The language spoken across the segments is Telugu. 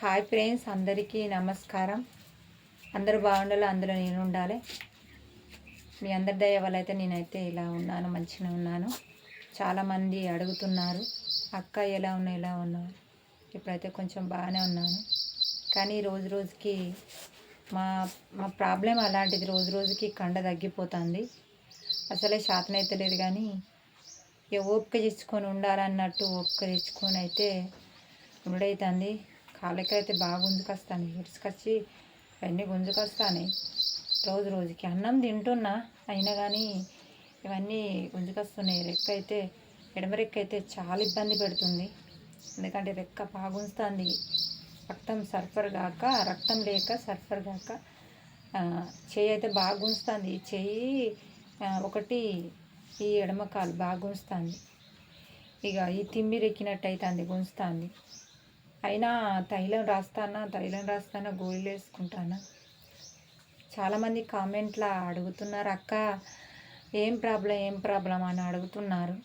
హాయ్ ఫ్రెండ్స్ అందరికీ నమస్కారం. అందరూ బాగుండాలి? అందులో నేను ఉండాలి. మీ అందరి దయ వల్ల అయితే నేనైతే ఇలా ఉన్నాను మంచిగా ఉన్నాను. చాలామంది అడుగుతున్నారు అక్క ఎలా ఉన్నా ఎలా ఉన్నావు? ఇప్పుడైతే కొంచెం బాగానే ఉన్నాను. కానీ రోజు రోజుకి మా మా ప్రాబ్లం అలాంటిది రోజు రోజుకి కండ తగ్గిపోతుంది. అసలే శాతం అయితే లేదు కానీ ఇక ఓపిక తెచ్చుకొని ఉండాలన్నట్టు ఓపిక తెచ్చుకొని అయితే ఉండైతుంది. కాళ్ళకైతే బాగా గుంజుకొస్తాను ఇరుసుకొచ్చి అవన్నీ గుంజుకొస్తాను రోజు రోజుకి అన్నం తింటున్నా అయినా కానీ ఇవన్నీ గుంజుకొస్తున్నాయి రెక్క అయితే ఎడమ రెక్క అయితే చాలా ఇబ్బంది పెడుతుంది. ఎందుకంటే రెక్క బాగా రక్తం సర్ఫర్ కాక రక్తం లేక సర్ఫర్ కాక చేయి చెయ్యి అయితే బాగా గుంజుతుంది చెయ్యి ఒకటి ఈ ఎడమ కాలు బాగా గుంజుతుంది ఇక ఈ తిమ్మిరెక్కినట్టు అవుతుంది గుంజుతుంది. అయినా తైలం రాస్తానా తైలం రాస్తానా గోళీలు వేసుకుంటానా? చాలామంది కామెంట్లో అడుగుతున్నారు అక్క ఏం ప్రాబ్లం ఏం ప్రాబ్లం? అని అడుగుతున్నారు.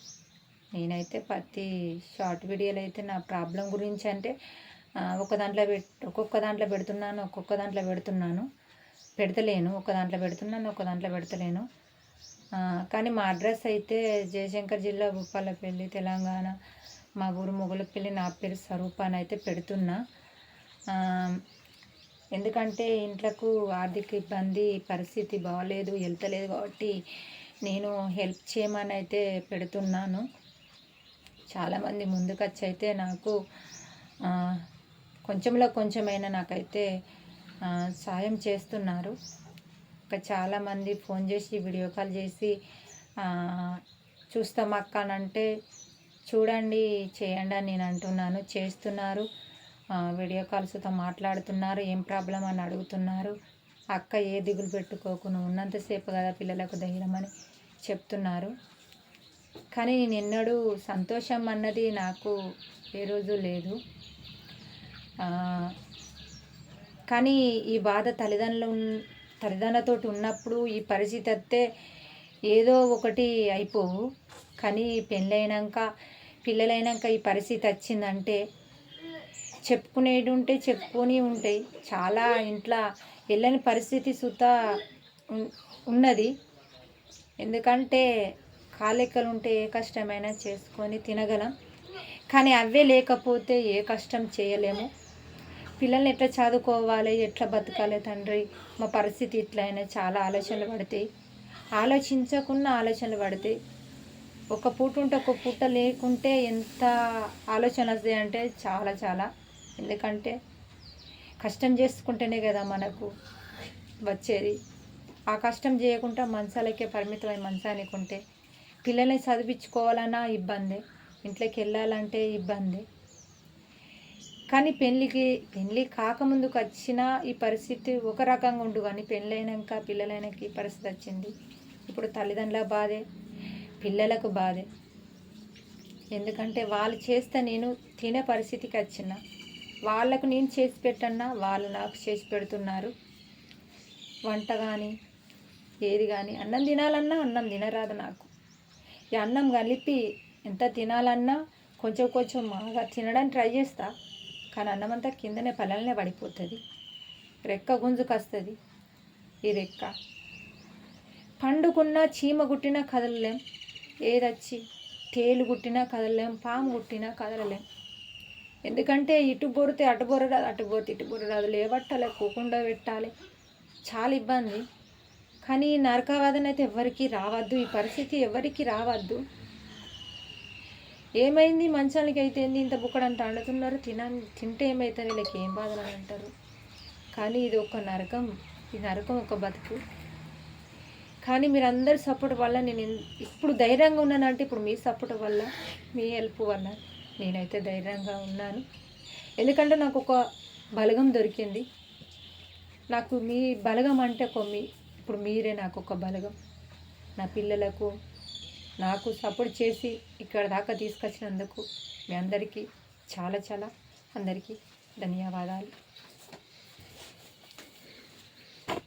నేనైతే ప్రతి షార్ట్ వీడియోలు అయితే నా ప్రాబ్లం గురించి అంటే ఒక దాంట్లో పెట్ ఒక్కొక్క దాంట్లో పెడుతున్నాను ఒక్కొక్క దాంట్లో పెడుతున్నాను. పెడతలేను ఒక దాంట్లో పెడుతున్నాను ఒక దాంట్లో పెడతలేను. కానీ మా అడ్రస్ అయితే జయశంకర్ జిల్లా భూపాలపల్లి తెలంగాణ. మా ఊరు మొగలపల్లి నా పేరు స్వరూప అని అయితే పెడుతున్నా. ఎందుకంటే ఇంట్లకు ఆర్థిక ఇబ్బంది పరిస్థితి బాగలేదు వెళ్తలేదు కాబట్టి నేను హెల్ప్ చేయమని అయితే పెడుతున్నాను. చాలామంది ముందుకొచ్చి అయితే నాకు కొంచెంలో కొంచెమైనా నాకైతే సాయం చేస్తున్నారు. ఇంకా చాలామంది ఫోన్ చేసి వీడియో కాల్ చేసి చూస్తాం అక్క అని అంటే చూడండి చేయండి అని నేను అంటున్నాను. చేస్తున్నారు. వీడియో కాల్స్తో మాట్లాడుతున్నారు. ఏం ప్రాబ్లం అని అడుగుతున్నారు. అక్క ఏ దిగులు పెట్టుకోకు నువ్వు ఉన్నంతసేపు కదా పిల్లలకు ధైర్యం అని చెప్తున్నారు. కానీ నేను ఎన్నడూ సంతోషం అన్నది నాకు ఏ రోజు లేదు. కానీ ఈ బాధ తల్లిదండ్రులు ఉన్- ఉన్నప్పుడు ఈ పరిస్థితి వస్తే ఏదో ఒకటి అయిపోవు. కానీ పెళ్ళైనాక పిల్లలైనాక ఈ పరిస్థితి వచ్చిందంటే చెప్పుకునేవి ఉంటే చెప్పుకొని ఉంటాయి. చాలా ఇంట్లో వెళ్ళని పరిస్థితి సుత ఉన్నది. ఎందుకంటే కాలెక్కలు ఉంటే ఏ కష్టమైనా చేసుకొని తినగలం. కానీ అవే లేకపోతే ఏ కష్టం చేయలేము. పిల్లల్ని ఎట్లా చదువుకోవాలి ఎట్లా బతకాలి తండ్రి? మా పరిస్థితి ఇట్లా అయినా చాలా ఆలోచనలు పడతాయి. ఆలోచించకుండా ఆలోచనలు పడతాయి ఒక పూట ఉంటే ఒక పూట లేకుంటే ఎంత ఆలోచన వస్తాయి అంటే చాలా చాలా. ఎందుకంటే కష్టం చేసుకుంటేనే కదా మనకు వచ్చేది. ఆ కష్టం చేయకుండా మంచాలకే పరిమితమై మంచానికి ఉంటే పిల్లల్ని చదివించుకోవాలన్నా ఇబ్బంది. ఇంట్లోకి వెళ్ళాలంటే ఇబ్బంది. కానీ పెళ్ళికి పెళ్ళి కాకముందుకు వచ్చిన ఈ పరిస్థితి ఒక రకంగా ఉండు. కానీ పెళ్ళైనాక పిల్లలైనాక ఈ పరిస్థితి వచ్చింది. ఇప్పుడు తల్లిదండ్రుల బాధే పిల్లలకు బాధే. ఎందుకంటే వాళ్ళు చేస్తే నేను తినే పరిస్థితికి వచ్చిన. వాళ్ళకు నేను చేసి పెట్టన్నా వాళ్ళు నాకు చేసి పెడుతున్నారు. వంట కానీ ఏది కానీ అన్నం తినాలన్నా అన్నం తినరాదు నాకు. ఈ అన్నం కలిపి ఎంత తినాలన్నా కొంచెం కొంచెం బాగా తినడానికి ట్రై చేస్తా. కానీ అన్నం అంతా కిందనే పల్లెలనే పడిపోతుంది. రెక్క గుంజుకొస్తుంది. ఈ రెక్క. పండుకున్న చీమ గుట్టినా కదలలేం. ఏదొచ్చి తేలు గుట్టినా కదలలేం పాము గుట్టినా కదలలేం. ఎందుకంటే ఇటు బొరితే అటు బొర రాదు అటు బొరితే ఇటు బొర రాదు లేవట్టాలి కూకుండా పెట్టాలి. చాలా ఇబ్బంది. కానీ ఈ నరకవాదన అయితే ఎవరికి రావద్దు ఈ పరిస్థితి ఎవరికి రావద్దు. ఏమైంది? మంచానికి అయితే ఏంది? ఇంత బుక్కడంత అండుతున్నారు. తిన తింటే ఏమవుతుంది వీళ్ళకి ఏం బాధలు అంటారు. కానీ ఇది ఒక నరకం. ఈ నరకం ఒక బతుకు. కానీ మీరందరి సపోర్ట్ వల్ల నేను ఇప్పుడు ధైర్యంగా ఉన్నానంటే ఇప్పుడు మీ సపోర్ట్ వల్ల మీ హెల్ప్ వల్ల నేనైతే ధైర్యంగా ఉన్నాను. ఎందుకంటే నాకు ఒక బలగం దొరికింది. నాకు మీ బలగం అంటే ఒక మీ ఇప్పుడు మీరే నాకు ఒక బలగం. నా పిల్లలకు నాకు సపోర్ట్ చేసి ఇక్కడ దాకా తీసుకొచ్చినందుకు మీ అందరికీ చాలా చాలా అందరికీ ధన్యవాదాలు.